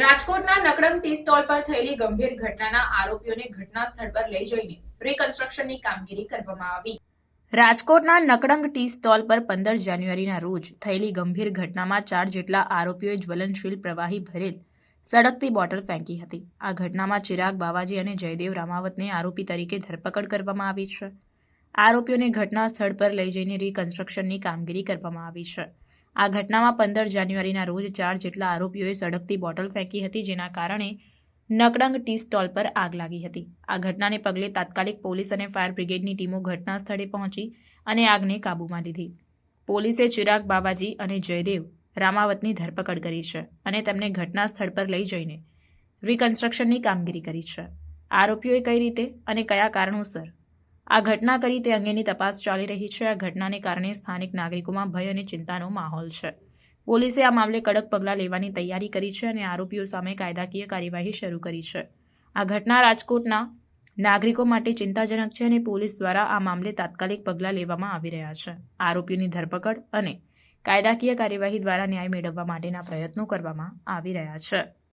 રાજકોટના નકડમ tea stall પર થયેલી ગંભીર ઘટનાના આરોપીઓને ઘટના સ્થળ પર લઈ જઈને રિકન્સ્ટ્રક્શનની કામગીરી કરવામાં આવી. રાજકોટના નકડંગ ટી સ્ટોલ પર પંદર જાન્યુઆરીના રોજ થયેલી ગંભીર ઘટનામાં ચાર જેટલા આરોપીઓએ જ્વલનશીલ પ્રવાહી ભરેલ સળગતી બોટલ ફેંકી હતી. આ ઘટનામાં ચિરાગ બાવાજી અને જયદેવ રામાવતને આરોપી તરીકે ધરપકડ કરવામાં આવી છે. આરોપીઓને ઘટના સ્થળ પર લઈ જઈને રિકન્સ્ટ્રક્શનની કામગીરી કરવામાં આવી છે. આ ઘટનામાં પંદર જાન્યુઆરીના રોજ ચાર જેટલા આરોપીઓએ સડકતી બોટલ ફેંકી હતી, જેના કારણે નકડંગ ટી સ્ટોલ પર આગ લાગી હતી. આ ઘટનાને પગલે તાત્કાલિક પોલીસ અને ફાયર બ્રિગેડની ટીમો ઘટના સ્થળે પહોંચી અને આગને કાબૂમાં લીધી. પોલીસે ચિરાગ બાબાજી અને જયદેવ રામાવતની ધરપકડ કરી છે અને તેમને ઘટના સ્થળ પર લઈ જઈને રિકન્સ્ટ્રક્શનની કામગીરી કરી છે. આરોપીઓએ કઈ રીતે અને કયા કારણોસર આ ઘટના કરી તે અંગેની તપાસ ચાલી રહી છે. આ ઘટનાને કારણે સ્થાનિક નાગરિકોમાં ભય અને ચિંતાનો માહોલ છે. પોલીસે આ મામલે કડક પગલાં લેવાની તૈયારી કરી છે અને આરોપીઓ સામે કાયદાકીય કાર્યવાહી શરૂ કરી છે. આ ઘટના રાજકોટના નાગરિકો માટે ચિંતાજનક છે અને પોલીસ દ્વારા આ મામલે તાત્કાલિક પગલાં લેવામાં આવી રહ્યા છે. આરોપીઓની ધરપકડ અને કાયદાકીય કાર્યવાહી દ્વારા ન્યાય મેળવવા માટેના પ્રયત્નો કરવામાં આવી રહ્યા છે.